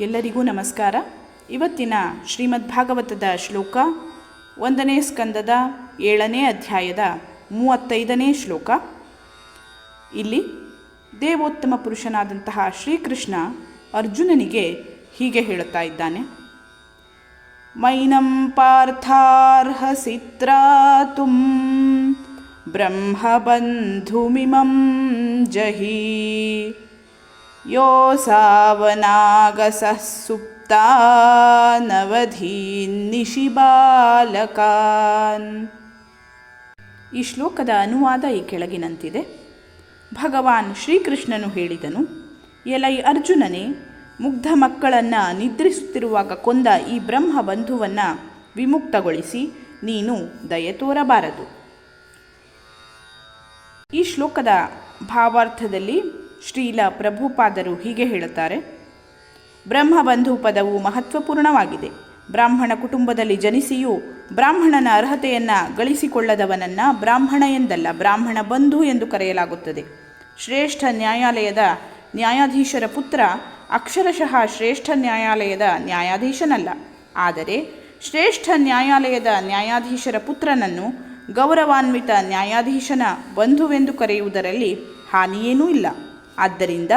ಎಲ್ಲರಿಗೂ ನಮಸ್ಕಾರ. ಇವತ್ತಿನ ಶ್ರೀಮದ್ ಭಾಗವತದ ಶ್ಲೋಕ ಒಂದನೇ ಸ್ಕಂದದ ಏಳನೇ ಅಧ್ಯಾಯದ ಮೂವತ್ತೈದನೇ ಶ್ಲೋಕ. ಇಲ್ಲಿ ದೇವೋತ್ತಮ ಪುರುಷನಾದಂತಹ ಶ್ರೀಕೃಷ್ಣ ಅರ್ಜುನನಿಗೆ ಹೀಗೆ ಹೇಳುತ್ತಾ ಇದ್ದಾನೆ. ಮೈನಂ ಪಾರ್ಥಾರ್ಹಸಿ ತ್ರಾತುಂ ಬ್ರಹ್ಮಬಂಧುಮಿಮಂ ಜಹಿ. ಯೋಸಾವನಾಗಸಃ ಬಾಲಕಾನ್. ಈ ಶ್ಲೋಕದ ಅನುವಾದ ಈ ಕೆಳಗಿನಂತಿದೆ. ಭಗವಾನ್ ಶ್ರೀಕೃಷ್ಣನು ಹೇಳಿದನು, ಎಲೈ ಅರ್ಜುನನೇ, ಮುಗ್ಧ ಮಕ್ಕಳನ್ನು ನಿದ್ರಿಸುತ್ತಿರುವಾಗ ಕೊಂದ ಈ ಬ್ರಹ್ಮ ಬಂಧುವನ್ನು ವಿಮುಕ್ತಗೊಳಿಸಿ ನೀನು ದಯೆ ತೋರಬಾರದು. ಈ ಶ್ಲೋಕದ ಭಾವಾರ್ಥದಲ್ಲಿ ಶ್ರೀಲ ಪ್ರಭುಪಾದರು ಹೀಗೆ ಹೇಳುತ್ತಾರೆ. ಬ್ರಹ್ಮಬಂಧು ಪದವು ಮಹತ್ವಪೂರ್ಣವಾಗಿದೆ. ಬ್ರಾಹ್ಮಣ ಕುಟುಂಬದಲ್ಲಿ ಜನಿಸಿಯೂ ಬ್ರಾಹ್ಮಣನ ಅರ್ಹತೆಯನ್ನು ಗಳಿಸಿಕೊಳ್ಳದವನನ್ನು ಬ್ರಾಹ್ಮಣ ಎಂದಲ್ಲ, ಬ್ರಾಹ್ಮಣ ಬಂಧು ಎಂದು ಕರೆಯಲಾಗುತ್ತದೆ. ಶ್ರೇಷ್ಠ ನ್ಯಾಯಾಲಯದ ನ್ಯಾಯಾಧೀಶರ ಪುತ್ರ ಅಕ್ಷರಶಃ ಶ್ರೇಷ್ಠ ನ್ಯಾಯಾಲಯದ ನ್ಯಾಯಾಧೀಶನಲ್ಲ. ಆದರೆ ಶ್ರೇಷ್ಠ ನ್ಯಾಯಾಲಯದ ನ್ಯಾಯಾಧೀಶರ ಪುತ್ರನನ್ನು ಗೌರವಾನ್ವಿತ ನ್ಯಾಯಾಧೀಶನ ಬಂಧುವೆಂದು ಕರೆಯುವುದರಲ್ಲಿ ಹಾನಿಯೇನೂ ಇಲ್ಲ. ಆದ್ದರಿಂದ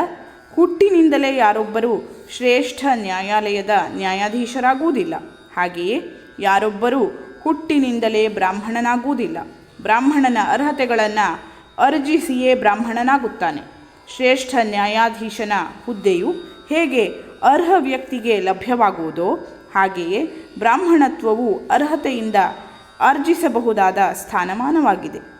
ಹುಟ್ಟಿನಿಂದಲೇ ಯಾರೊಬ್ಬರು ಶ್ರೇಷ್ಠ ನ್ಯಾಯಾಲಯದ ನ್ಯಾಯಾಧೀಶರಾಗುವುದಿಲ್ಲ. ಹಾಗೆಯೇ ಯಾರೊಬ್ಬರು ಹುಟ್ಟಿನಿಂದಲೇ ಬ್ರಾಹ್ಮಣನಾಗುವುದಿಲ್ಲ. ಬ್ರಾಹ್ಮಣನ ಅರ್ಹತೆಗಳನ್ನು ಅರ್ಜಿಸಿಯೇ ಬ್ರಾಹ್ಮಣನಾಗುತ್ತಾನೆ. ಶ್ರೇಷ್ಠ ನ್ಯಾಯಾಧೀಶನ ಹುದ್ದೆಯು ಹೇಗೆ ಅರ್ಹ ವ್ಯಕ್ತಿಗೆ ಲಭ್ಯವಾಗುವುದೋ ಹಾಗೆಯೇ ಬ್ರಾಹ್ಮಣತ್ವವು ಅರ್ಹತೆಯಿಂದ ಆರ್ಜಿಸಬಹುದಾದ ಸ್ಥಾನಮಾನವಾಗಿದೆ.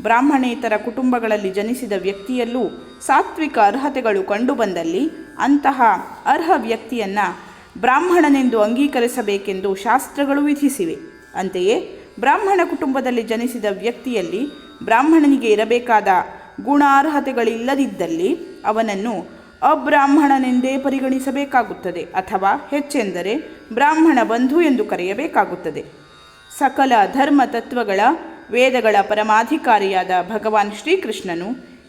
ಬ್ರಾಹ್ಮಣೇತರ ಕುಟುಂಬಗಳಲ್ಲಿ ಜನಿಸಿದ ವ್ಯಕ್ತಿಯಲ್ಲೂ ಸಾತ್ವಿಕ ಅರ್ಹತೆಗಳು ಕಂಡುಬಂದಲ್ಲಿ ಅಂತಹ ಅರ್ಹ ವ್ಯಕ್ತಿಯನ್ನು ಬ್ರಾಹ್ಮಣನೆಂದು ಅಂಗೀಕರಿಸಬೇಕೆಂದು ಶಾಸ್ತ್ರಗಳು ವಿಧಿಸಿವೆ. ಅಂತೆಯೇ ಬ್ರಾಹ್ಮಣ ಕುಟುಂಬದಲ್ಲಿ ಜನಿಸಿದ ವ್ಯಕ್ತಿಯಲ್ಲಿ ಬ್ರಾಹ್ಮಣನಿಗೆ ಇರಬೇಕಾದ ಗುಣಾರ್ಹತೆಗಳಿಲ್ಲದಿದ್ದಲ್ಲಿ ಅವನನ್ನು ಅಬ್ರಾಹ್ಮಣನೆಂದೇ ಪರಿಗಣಿಸಬೇಕಾಗುತ್ತದೆ ಅಥವಾ ಹೆಚ್ಚೆಂದರೆ ಬ್ರಾಹ್ಮಣ ಬಂಧು ಎಂದು ಕರೆಯಬೇಕಾಗುತ್ತದೆ. ಸಕಲ ಧರ್ಮ ತತ್ವಗಳ ವೇದಗಳ ಪರಮಾಧಿಕಾರಿಯಾದ ಭಗವಾನ್ ಶ್ರೀಕೃಷ್ಣನು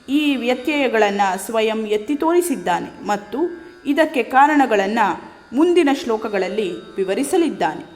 ಈ ವ್ಯತ್ಯಯಗಳನ್ನು ಸ್ವಯಂ ಎತ್ತಿ ತೋರಿಸಿದ್ದಾನೆ ಮತ್ತು ಇದಕ್ಕೆ ಕಾರಣಗಳನ್ನು ಮುಂದಿನ ಶ್ಲೋಕಗಳಲ್ಲಿ ವಿವರಿಸಲಿದ್ದಾನೆ.